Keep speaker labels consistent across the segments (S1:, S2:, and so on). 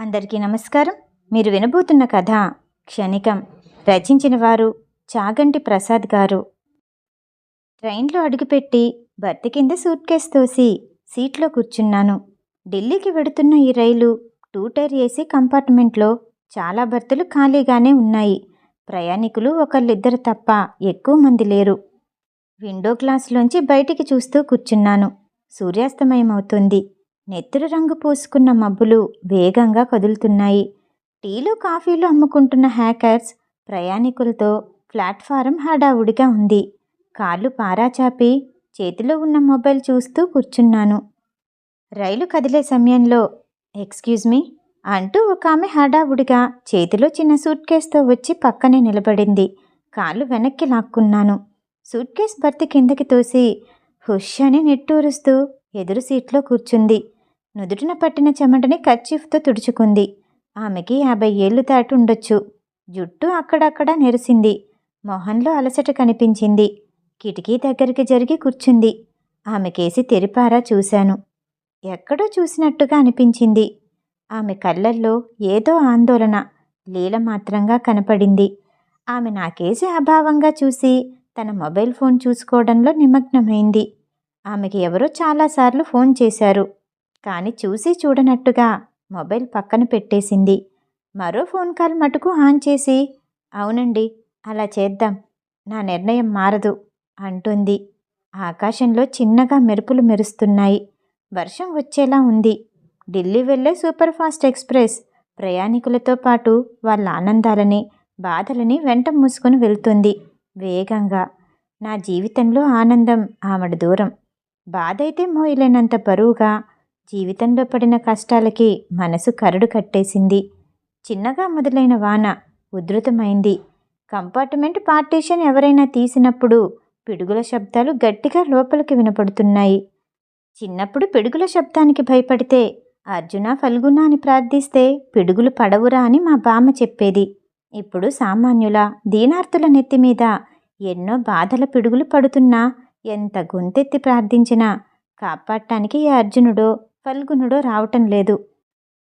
S1: అందరికీ నమస్కారం. మీరు వినబోతున్న కథ క్షణికం. రచించిన వారు చాగంటి ప్రసాద్ గారు. ట్రైన్లో అడుగుపెట్టి భర్త కింద సూట్ కేస్ తోసి సీట్లో కూర్చున్నాను. ఢిల్లీకి వెడుతున్న ఈ రైలు టూ టైర్ ఏసీ కంపార్ట్మెంట్లో చాలా బర్తులు ఖాళీగానే ఉన్నాయి. ప్రయాణికులు ఒకళ్ళిద్దరు తప్ప ఎక్కువ మంది లేరు. విండో గ్లాసులోంచి బయటికి చూస్తూ కూర్చున్నాను. సూర్యాస్తమయం అవుతుంది నెత్తురు రంగు పూసుకున్న మబ్బులు వేగంగా కదులుతున్నాయి. టీలు కాఫీలు అమ్ముకుంటున్న హ్యాకర్స్ ప్రయాణికులతో ప్లాట్ఫారం హడావుడిగా ఉంది. కాళ్ళు పారాచాపి చేతిలో ఉన్న మొబైల్ చూస్తూ కూర్చున్నాను. రైలు కదిలే సమయంలో ఎక్స్క్యూజ్ మీ అంటూ ఒక ఆమె హడావుడిగా చేతిలో చిన్న సూట్ కేస్తో వచ్చి పక్కనే నిలబడింది. కాళ్ళు వెనక్కి లాక్కున్నాను. సూట్ కేస్ బర్త్ కిందకి తోసి హుష్ అని నిట్టూరుస్తూ ఎదురు సీట్లో కూర్చుంది. నుదుటిన పట్టిన చెమటని కర్చీఫ్తో తుడుచుకుంది. ఆమెకి యాభై ఏళ్ళు దాటి ఉండొచ్చు. జుట్టు అక్కడక్కడ నెరిసింది. మొహంలో అలసట కనిపించింది. కిటికీ దగ్గరికి జరిగి కూర్చుంది. ఆమెకేసి తెరిపారా చూశాను. ఎక్కడో చూసినట్టుగా అనిపించింది. ఆమె కళ్ళల్లో ఏదో ఆందోళన లీల మాత్రంగా కనపడింది. ఆమె నాకేసి అభావంగా చూసి తన మొబైల్ ఫోన్ చూసుకోవడంలో నిమగ్నమైంది. ఆమెకి ఎవరో చాలాసార్లు ఫోన్ చేశారు. కానీ చూసి చూడనట్టుగా మొబైల్ పక్కన పెట్టేసింది. మరో ఫోన్ కాల్ మటుకు ఆన్ చేసి అవునండి అలా చేద్దాం. నా నిర్ణయం మారదు అంటుంది. ఆకాశంలో చిన్నగా మెరుపులు మెరుస్తున్నాయి. వర్షం వచ్చేలా ఉంది. ఢిల్లీ వెళ్ళే సూపర్ ఫాస్ట్ ఎక్స్ప్రెస్ ప్రయాణికులతో పాటు వాళ్ళ ఆనందాలని బాధలని వెంట మూసుకొని వెళ్తుంది వేగంగా. నా జీవితంలో ఆనందం ఆమెడు దూరం. బాధైతే మోయలేనంత బరువుగా జీవితంలో పడిన కష్టాలకి మనసు కరడు కట్టేసింది. చిన్నగా మొదలైన వాన ఉధృతమైంది. కంపార్ట్మెంట్ పార్టీషన్ ఎవరైనా తీసినప్పుడు పిడుగుల శబ్దాలు గట్టిగా లోపలికి వినపడుతున్నాయి. చిన్నప్పుడు పిడుగుల శబ్దానికి భయపడితే అర్జున ఫల్గుణ అని ప్రార్థిస్తే పిడుగులు పడవురా అని మా బామ్మ చెప్పేది. ఇప్పుడు సామాన్యుల దీనార్థుల నెత్తి మీద ఎన్నో బాధల పిడుగులు పడుతున్నా ఎంత గొంతెత్తి ప్రార్థించినా కాపాడటానికి ఏ అర్జునుడో ఫల్గునుడో రావటం లేదు.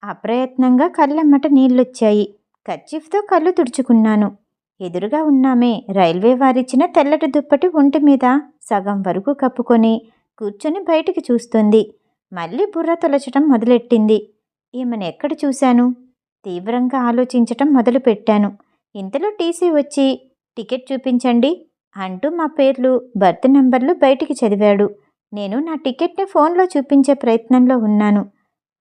S1: అప్రయత్నంగా కళ్ళమ్మట నీళ్ళొచ్చాయి. కర్చీఫ్తో కళ్ళు తుడుచుకున్నాను. ఎదురుగా ఉన్నామే రైల్వే వారిచ్చిన తెల్లటి దుప్పటి ఒంటి మీద సగం వరకు కప్పుకొని కూర్చొని బయటికి చూస్తుంది. మళ్ళీ బుర్ర తొలచటం మొదలెట్టింది. ఈమెను ఎక్కడ చూశాను? తీవ్రంగా ఆలోచించటం మొదలుపెట్టాను. ఇంతలో టీసీ వచ్చి టికెట్ చూపించండి. అంటూ మా పేర్లు బర్త్ నెంబర్లు బయటికి చదివాడు. నేను నా టికెట్ని ఫోన్లో చూపించే ప్రయత్నంలో ఉన్నాను.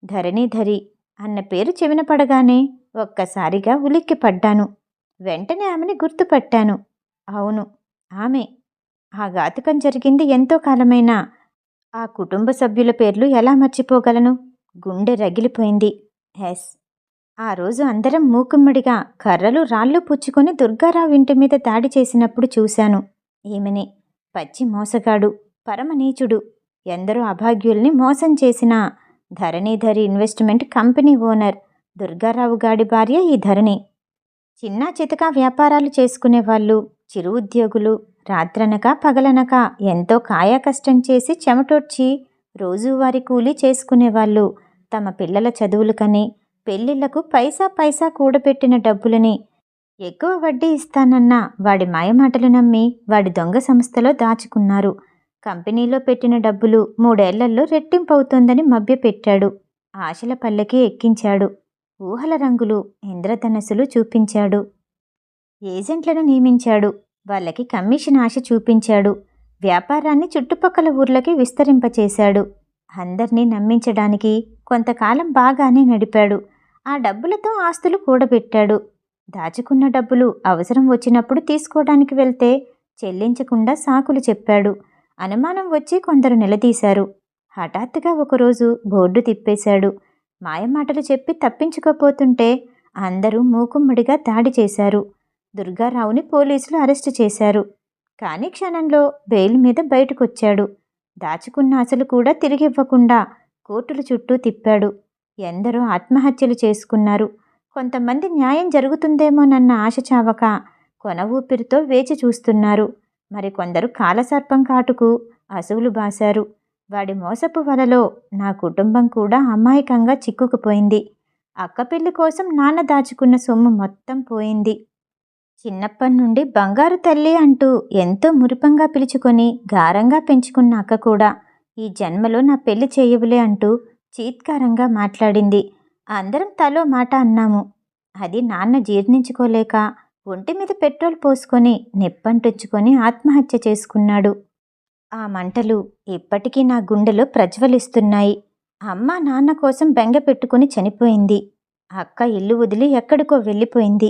S1: ధరణిధరి అన్న పేరు చెవిన పడగానే ఒక్కసారిగా ఉలిక్కి పడ్డాను. వెంటనే ఆమెని గుర్తుపట్టాను. అవును ఆమె. ఆ ఘాతుకం జరిగింది ఎంతో కాలమైనా. ఆ కుటుంబ సభ్యుల పేర్లు ఎలా మర్చిపోగలను? గుండె రగిలిపోయింది. ఎస్ ఆ రోజు అందరం మూకుమ్మడిగా కర్రలు రాళ్ళు పుచ్చుకొని దుర్గారావు ఇంటి మీద దాడి చేసినప్పుడు చూశాను. ఈమెని పచ్చి మోసగాడు పరమనీచుడు. ఎందరో అభాగ్యుల్ని మోసం చేసిన Dharanidhari investment company owner Durgarao గాడి భార్య ఈ ధరణి. చిన్న చితక వ్యాపారాలు చేసుకునే వాళ్ళు చిరు ఉద్యోగులు రాత్రనక పగలనక ఎంతో కాయ కష్టం చేసి చెమటొడ్చి రోజువారీ కూలీ చేసుకునేవాళ్ళు తమ పిల్లల చదువులకని పెళ్ళిళ్ళకు పైసా పైసా కూడబెట్టిన డబ్బులని. ఎక్కువ వడ్డీ ఇస్తానన్న వాడి మాయమాటలు నమ్మి వాడి దొంగ సంస్థలో దాచుకున్నారు. కంపెనీలో పెట్టిన డబ్బులు మూడేళ్ళలో రెట్టింపవుతోందని మభ్యపెట్టాడు. ఆశల పల్లెకి ఎక్కించాడు. ఊహల రంగులు ఇంద్రధనస్సులు చూపించాడు. ఏజెంట్లను నియమించాడు. వాళ్ళకి కమిషన్ ఆశ చూపించాడు. వ్యాపారాన్ని చుట్టుపక్కల ఊర్లకి విస్తరింపచేశాడు. అందర్నీ నమ్మించడానికి కొంతకాలం బాగానే నడిపాడు. ఆ డబ్బులతో ఆస్తులు కూడబెట్టాడు. దాచుకున్న డబ్బులు అవసరం వచ్చినప్పుడు తీసుకోవడానికి వెళ్తే చెల్లించకుండా సాకులు చెప్పాడు. అనుమానం వచ్చి కొందరు నిలదీశారు. హఠాత్తుగా ఒకరోజు బోర్డు తిప్పేశాడు. మాయమాటలు చెప్పి తప్పించుకోపోతుంటే అందరూ మూకుమ్మడిగా దాడి చేశారు. దుర్గారావుని పోలీసులు అరెస్టు చేశారు. కానీ క్షణంలో బెయిల్ మీద బయటకొచ్చాడు. దాచుకున్న అసలు కూడా తిరిగివ్వకుండా కోర్టుల చుట్టూ తిప్పాడు. ఎందరో ఆత్మహత్యలు చేసుకున్నారు. కొంతమంది న్యాయం జరుగుతుందేమోనన్న ఆశ చావక కొన ఊపిరితో వేచి చూస్తున్నారు. మరికొందరు కాలసర్పం కాటుకు అసువులు బాశారు. వాడి మోసపు వలలో నా కుటుంబం కూడా అమాయకంగా చిక్కుకుపోయింది. అక్క పెళ్ళి కోసం నాన్న దాచుకున్న సొమ్ము మొత్తం పోయింది. చిన్నప్పటి నుండి బంగారు తల్లి అంటూ ఎంతో మురిపంగా పిలుచుకొని గారంగా పెంచుకున్న అక్క కూడా ఈ జన్మలో నా పెళ్ళి చేయవులే అంటూ చీత్కారంగా మాట్లాడింది. అందరం తలో మాట అన్నాము. అది నాన్న జీర్ణించుకోలేక ఒంటి మీద పెట్రోల్ పోసుకొని నిప్పంటుంచుకొని ఆత్మహత్య చేసుకున్నాడు. ఆ మంటలు ఇప్పటికీ నా గుండెలో ప్రజ్వలిస్తున్నాయి. అమ్మ నాన్న కోసం బెంగ పెట్టుకుని చనిపోయింది. అక్క ఇల్లు వదిలి ఎక్కడికో వెళ్ళిపోయింది.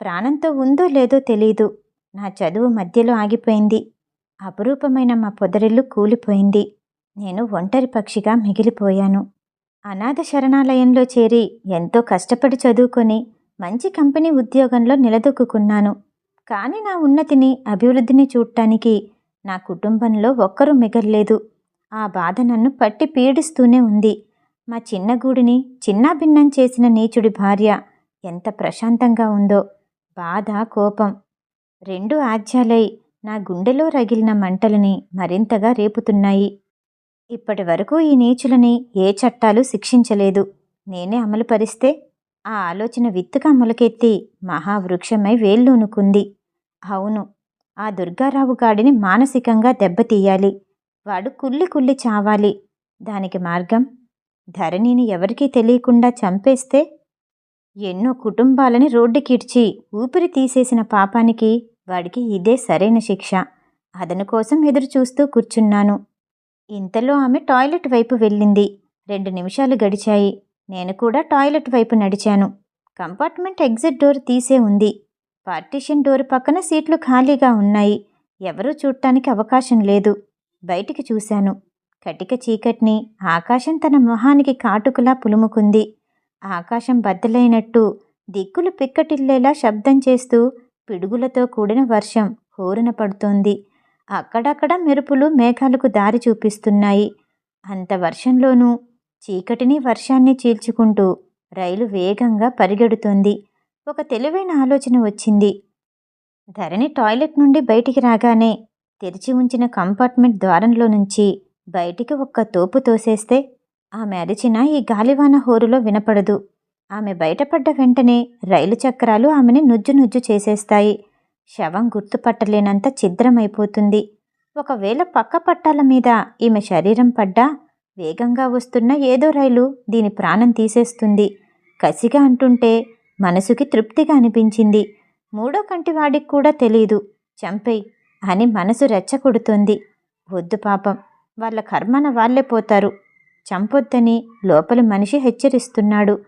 S1: ప్రాణంతో ఉందో లేదో తెలీదు. నా చదువు మధ్యలో ఆగిపోయింది. అపురూపమైన మా పొదరిల్లు కూలిపోయింది. నేను ఒంటరి పక్షిగా మిగిలిపోయాను. అనాథ శరణాలయంలో చేరి ఎంతో కష్టపడి చదువుకొని మంచి కంపెనీ ఉద్యోగంలో నిలదొక్కున్నాను కానీ నా ఉన్నతిని అభివృద్ధిని చూడటానికి నా కుటుంబంలో ఒక్కరూ మిగల్లేదు. ఆ బాధ నన్ను పట్టి పీడిస్తూనే ఉంది. మా చిన్న గూడిని చిన్నాభిన్నం చేసిన నీచుడి భార్య ఎంత ప్రశాంతంగా ఉందో బాధ కోపం రెండు ఆజ్యాలై నా గుండెలో రగిలిన మంటలని మరింతగా రేపుతున్నాయి. ఇప్పటి వరకు ఈ నీచులని ఏ చట్టాలు శిక్షించలేదు. నేనే అమలుపరిస్తే ఆ ఆలోచన విత్తుగా మొలకెత్తి మహావృక్షమై వేళ్ళూనుకుంది అవును ఆ దుర్గారావు గాడిని మానసికంగా దెబ్బతీయాలి. వాడు కుల్లి కుల్లి చావాలి. దానికి మార్గం? ధరణిని ఎవరికీ తెలియకుండా చంపేస్తే? ఎన్నో కుటుంబాలని రోడ్డుకిడ్చి ఊపిరి తీసేసిన పాపానికి వాడికి ఇదే సరైన శిక్ష. అదను కోసం ఎదురు చూస్తూ కూర్చున్నాను. ఇంతలో ఆమె టాయిలెట్ వైపు వెళ్ళింది. రెండు నిమిషాలు గడిచాయి. నేను కూడా టాయిలెట్ వైపు నడిచాను. కంపార్ట్మెంట్ ఎగ్జిట్ డోర్ తీసే ఉంది. పార్టీషన్ డోర్ పక్కన సీట్లు ఖాళీగా ఉన్నాయి. ఎవరూ చూడటానికి అవకాశం లేదు. బయటికి చూశాను. కటిక చీకటిని ఆకాశం తన మొహానికి కాటుకులా పులుముకుంది. ఆకాశం బద్దలైనట్టు దిక్కులు పిక్కటిల్లేలా శబ్దం చేస్తూ పిడుగులతో కూడిన వర్షం హోరున పడుతోంది. అక్కడక్కడ మెరుపులు మేఘాలకు దారి చూపిస్తున్నాయి. అంత వర్షంలోనూ చీకటిని వర్షాన్ని చీల్చుకుంటూ రైలు వేగంగా పరిగెడుతోంది. ఒక తెలివైన ఆలోచన వచ్చింది. ధరణి టాయిలెట్ నుండి బయటికి రాగానే తెరిచి ఉంచిన కంపార్ట్మెంట్ ద్వారంలో నుంచి బయటికి ఒక్క తోపు తోసేస్తే ఆమె అరిచిన ఈ గాలివాన హోరులో వినపడదు. ఆమె బయటపడ్డ వెంటనే రైలు చక్రాలు ఆమెని నుజ్జు నుజ్జు చేసేస్తాయి. శవం గుర్తుపట్టలేనంత ఛిద్రమైపోతుంది. ఒకవేళ పక్క పట్టాల మీద ఈమె శరీరం పడ్డా వేగంగా వస్తున్న ఏదో రైలు దీని ప్రాణం తీసేస్తుంది. కసిగా అంటుంటే మనసుకి తృప్తిగా అనిపించింది. మూడో కంటి వాడికి కూడా తెలీదు. చంపేయ్ అని మనసు రెచ్చగొడుతోంది. వద్దు పాపం వాళ్ళ కర్మన వాళ్ళే పోతారు. చంపొద్దని లోపల మనిషి హెచ్చరిస్తున్నాడు.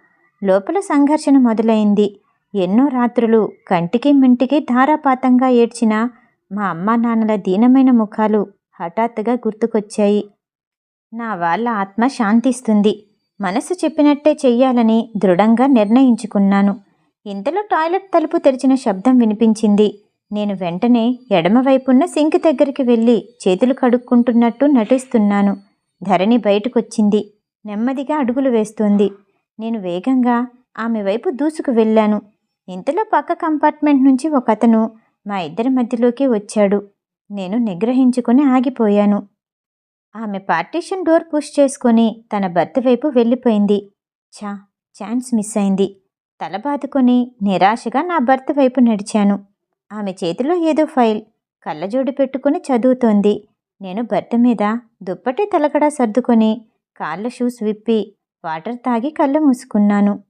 S1: లోపల సంఘర్షణ మొదలైంది. ఎన్నో రాత్రులు కంటికి మింటికి ధారాపాతంగా ఏడ్చిన మా అమ్మా నాన్నల దీనమైన ముఖాలు హఠాత్తుగా గుర్తుకొచ్చాయి. నా వాళ్ళ ఆత్మ శాంతిస్తుంది. మనసు చెప్పినట్టే చెయ్యాలని దృఢంగా నిర్ణయించుకున్నాను. ఇంతలో టాయిలెట్ తలుపు తెరిచిన శబ్దం వినిపించింది. నేను వెంటనే ఎడమవైపున్న సింక్ దగ్గరికి వెళ్ళి చేతులు కడుక్కుంటున్నట్టు నటిస్తున్నాను. ధరణి బయటకొచ్చింది. నెమ్మదిగా అడుగులు వేస్తోంది. నేను వేగంగా ఆమె వైపు దూసుకు వెళ్ళాను. ఇంతలో పక్క కంపార్ట్మెంట్ నుంచి ఒక అతను మా ఇద్దరి మధ్యలోకి వచ్చాడు. నేను నిగ్రహించుకుని ఆగిపోయాను. ఆమె పార్టీషన్ డోర్ పుష్ చేసుకొని తన భర్త వైపు వెళ్ళిపోయింది. ఛా ఛాన్స్ మిస్ అయింది. తల బాదుకొని నిరాశగా నా భర్త వైపు నడిచాను. ఆమె చేతిలో ఏదో ఫైల్ కళ్ళజోడు పెట్టుకుని చదువుతోంది. నేను భర్త మీద దుప్పటి తలకడా సర్దుకొని కాళ్ళ షూస్ విప్పి వాటర్ తాగి కళ్ళు మూసుకున్నాను.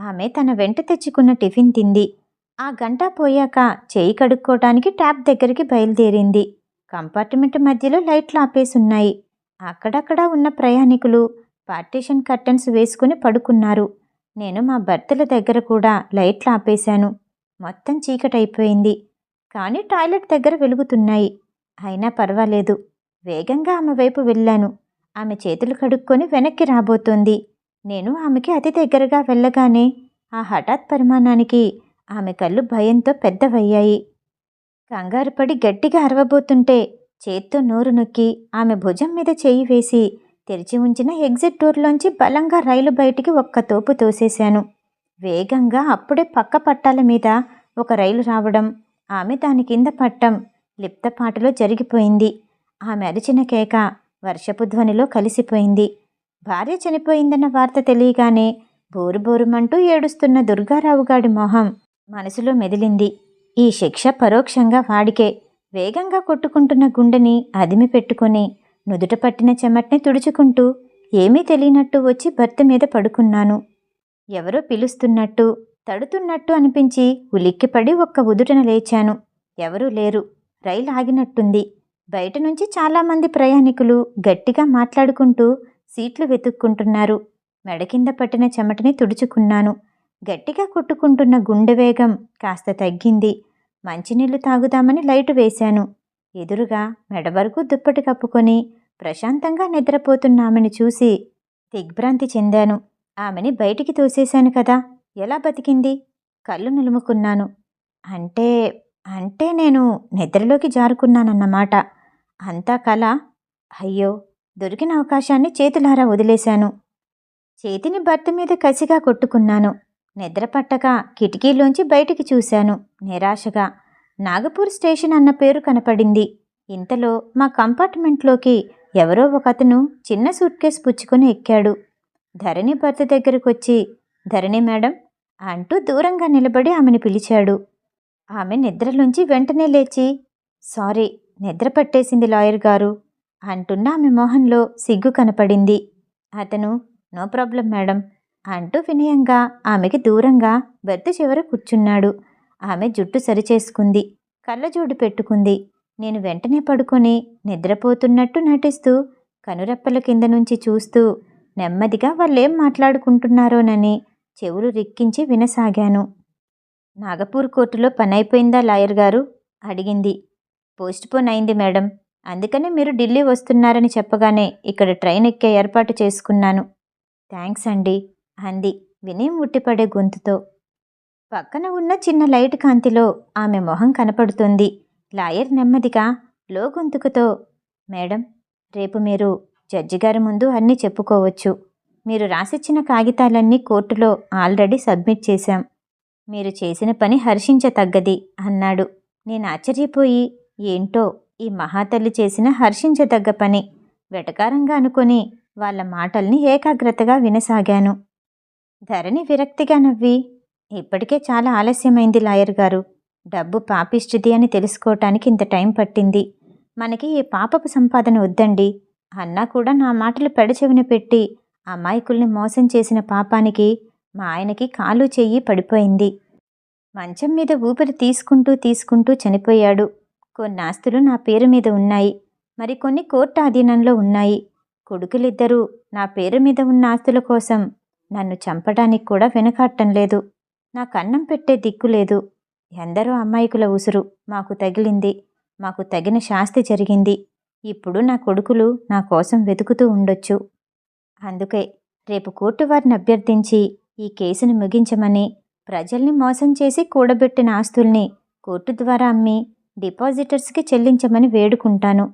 S1: ఆమె తన వెంట తెచ్చుకున్న టిఫిన్ తింది. ఆ గంట పోయాక చేయి కడుక్కోవటానికి ట్యాప్ దగ్గరికి బయలుదేరింది. కంపార్ట్మెంట్ మధ్యలో లైట్లు ఆపేసున్నాయి. అక్కడక్కడ ఉన్న ప్రయాణికులు పార్టీషన్ కర్టన్స్ వేసుకుని పడుకున్నారు. నేను మా భర్తల దగ్గర కూడా లైట్లు ఆపేశాను. మొత్తం చీకటైపోయింది. కానీ టాయిలెట్ దగ్గర వెలుగుతున్నాయి. అయినా పర్వాలేదు. వేగంగా ఆమె వైపు వెళ్ళాను. ఆమె చేతులు కడుక్కొని వెనక్కి రాబోతోంది. నేను ఆమెకి అతి దగ్గరగా వెళ్ళగానే ఆ హఠాత్ పరిమాణానికి ఆమె కళ్ళు భయంతో పెద్దవయ్యాయి. కంగారుపడి గట్టిగా అరవబోతుంటే చేత్తో నోరు నొక్కి ఆమె భుజం మీద చేయి వేసి తెరిచి ఉంచిన ఎగ్జిట్ డోర్లోంచి బలంగా రైలు బయటికి ఒక్క తోపు తోసేశాను. వేగంగా అప్పుడే పక్క పట్టాల మీద ఒక రైలు రావడం ఆమె దాని కింద పట్టం లిప్తపాటలో జరిగిపోయింది. ఆమె అరిచిన కేక వర్షపు ధ్వనిలో కలిసిపోయింది. భార్య చనిపోయిందన్న వార్త తెలియగానే బోరుబోరుమంటూ ఏడుస్తున్న దుర్గారావు గాడి మొహం మనసులో మెదిలింది. ఈ శిక్ష పరోక్షంగా వాడికే. వేగంగా కొట్టుకుంటున్న గుండెని అదిమి పెట్టుకుని నుదుట పట్టిన చెమట్ని తుడుచుకుంటూ ఏమీ తెలియనట్టు వచ్చి భర్త మీద పడుకున్నాను. ఎవరో పిలుస్తున్నట్టు తడుతున్నట్టు అనిపించి ఉలిక్కిపడి ఒక్క ఉదుటన లేచాను. ఎవరూ లేరు. రైలు ఆగినట్టుంది. బయట నుంచి చాలామంది ప్రయాణికులు గట్టిగా మాట్లాడుకుంటూ సీట్లు వెతుక్కుంటున్నారు. మెడ కింద పట్టిన చెమటని తుడుచుకున్నాను. గట్టిగా కొట్టుకుంటున్న గుండె వేగం కాస్త తగ్గింది. మంచినీళ్ళు తాగుదామని లైటు వేశాను. ఎదురుగా మెడ వరకు దుప్పటి కప్పుకొని ప్రశాంతంగా నిద్రపోతున్న ఆమెను చూసి దిగ్భ్రాంతి చెందాను. ఆమెని బయటికి తోసేశాను కదా ఎలా బతికింది? కళ్ళు నులుముకున్నాను. అంటే అంటే నేను నిద్రలోకి జారుకున్నానన్నమాట. అంతా కల? అయ్యో దొరికిన అవకాశాన్ని చేతులారా వదిలేశాను. చేతిని భర్త మీద కసిగా కొట్టుకున్నాను. నిద్రపట్టక కిటికీలోంచి బయటికి చూశాను. నిరాశగా నాగపూర్ స్టేషన్ అన్న పేరు కనపడింది. ఇంతలో మా కంపార్ట్మెంట్లోకి ఎవరో ఒకతను చిన్న సూట్ కేస్ పుచ్చుకొని ఎక్కాడు. ధరణి భర్త దగ్గరకొచ్చి ధరణి మేడం అంటూ దూరంగా నిలబడి ఆమెను పిలిచాడు. ఆమె నిద్రలోంచి వెంటనే లేచి సారీ నిద్ర పట్టేసింది లాయర్ గారు. అంటున్న ఆమె మొహంలో సిగ్గు కనపడింది. అతను నో ప్రాబ్లం మేడం అంటూ వినయంగా ఆమెకి దూరంగా బెర్త్ చివర కూర్చున్నాడు. ఆమె జుట్టు సరిచేసుకుంది కళ్ళజోడు పెట్టుకుంది. నేను వెంటనే పడుకొని నిద్రపోతున్నట్టు నటిస్తూ కనురెప్పల కింద నుంచి చూస్తూ నెమ్మదిగా వాళ్ళేం మాట్లాడుకుంటున్నారోనని చెవులు రిక్కించి వినసాగాను. నాగపూర్ కోర్టులో పని అయిపోయిందా లాయర్ గారు? అడిగింది. పోస్ట్ పోన్ అయింది మేడం. అందుకనే మీరు ఢిల్లీ వస్తున్నారని చెప్పగానే ఇక్కడ ట్రైన్ ఎక్కే ఏర్పాటు చేసుకున్నాను. థ్యాంక్స్ అండి అంది వినయం ఉట్టిపడే గొంతుతో. పక్కన ఉన్న చిన్న లైట్ కాంతిలో ఆమె మొహం కనపడుతుంది. లాయర్ నెమ్మదిగా లో గొంతుకుతో మేడం రేపు మీరు జడ్జి గారి ముందు అన్నీ చెప్పుకోవచ్చు. మీరు రాసిచ్చిన కాగితాలన్నీ కోర్టులో ఆల్రెడీ సబ్మిట్ చేశాం. మీరు చేసిన పని హర్షించతగ్గది అన్నాడు. నేను ఆశ్చర్యపోయి ఏంటో ఈ మహాతల్లి చేసిన హర్షించదగ్గ పని. వెటకారంగా అనుకొని వాళ్ళ మాటల్ని ఏకాగ్రతగా వినసాగాను. ధరణి విరక్తిగా నవ్వి ఇప్పటికే చాలా ఆలస్యమైంది లాయర్ గారు. డబ్బు పాపిష్టిది అని తెలుసుకోవటానికి ఇంత టైం పట్టింది. మనకి ఈ పాపపు సంపాదన వద్దండి. అన్నా కూడా నా మాటలు పెడచెవిన పెట్టి అమాయకుల్ని మోసం చేసిన పాపానికి మా ఆయనకి కాలు చెయ్యి పడిపోయింది. మంచం మీద ఊపిరి తీసుకుంటూ తీసుకుంటూ చనిపోయాడు. కొన్ని ఆస్తులు నా పేరు మీద ఉన్నాయి. మరికొన్ని కోర్టు అధీనంలో ఉన్నాయి. కొడుకులిద్దరూ నా పేరు మీద ఉన్న ఆస్తుల కోసం నన్ను చంపడానికి కూడా వెనకాడటం లేదు. నాకు అన్నం పెట్టే దిక్కు లేదు. ఎందరో అమ్మాయికుల ఉసురు మాకు తగిలింది. మాకు తగిన శాస్తి జరిగింది. ఇప్పుడు నా కొడుకులు నా కోసం వెతుకుతూ ఉండొచ్చు. అందుకే రేపు కోర్టు వారిని అభ్యర్థించి ఈ కేసును ముగించమని ప్రజల్ని మోసం చేసి కూడబెట్టిన ఆస్తుల్ని కోర్టు ద్వారా అమ్మి డిపాజిటర్స్కి చెల్లించమని వేడుకుంటాను.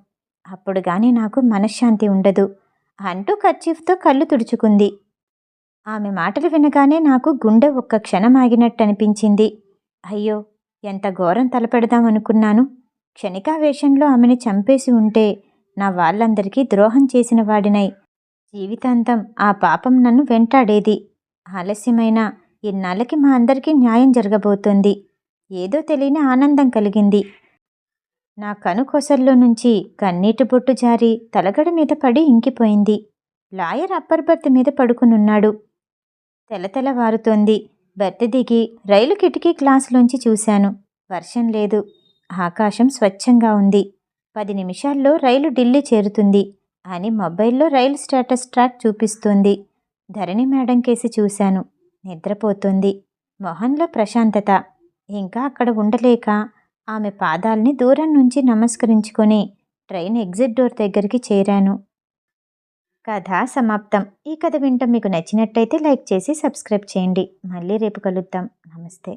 S1: అప్పుడు గాని నాకు మనశ్శాంతి ఉండదు. అంటూ కర్చీఫ్తో కళ్ళు తుడుచుకుంది. ఆమె మాటలు వినగానే నాకు గుండె ఒక్క క్షణం ఆగినట్టు అనిపించింది అయ్యో ఎంత ఘోరం తలపెడదామనుకున్నాను క్షణికావేశంలో ఆమెని చంపేసి ఉంటే నా వాళ్ళందరికీ ద్రోహం చేసిన వాడినై. జీవితాంతం ఆ పాపం నన్ను వెంటాడేది. ఆలస్యమైన ఇన్నాళ్ళకి మా అందరికీ న్యాయం జరగబోతోంది. ఏదో తెలియని ఆనందం కలిగింది. నా కనుకొసల్లో నుంచి కన్నీటి బొట్టు జారి తలగడ మీద పడి ఇంకిపోయింది. లాయర్ అప్పర్ బర్త్ మీద పడుకునున్నాడు. తెలతెల వారుతోంది. బర్త్ దిగి రైలు కిటికీ గ్లాసులోంచి చూశాను. వర్షం లేదు. ఆకాశం స్వచ్ఛంగా ఉంది. పది నిమిషాల్లో రైలు ఢిల్లీ చేరుతుంది అని మొబైల్లో రైలు స్టేటస్ ట్రాక్ చూపిస్తుంది. ధరణి మేడం కేసి చూశాను. నిద్రపోతుంది. మొహంలో ప్రశాంతత. ఇంకా అక్కడ ఉండలేక ఆమె పాదాల్ని దూరం నుంచి నమస్కరించుకొని ట్రైన్ ఎగ్జిట్ డోర్ దగ్గరికి చేరాను. కథ సమాప్తం. ఈ కథ వింటాం మీకు నచ్చినట్టయితే లైక్ చేసి సబ్స్క్రైబ్ చేయండి. మళ్ళీ రేపు కలుద్దాం. నమస్తే.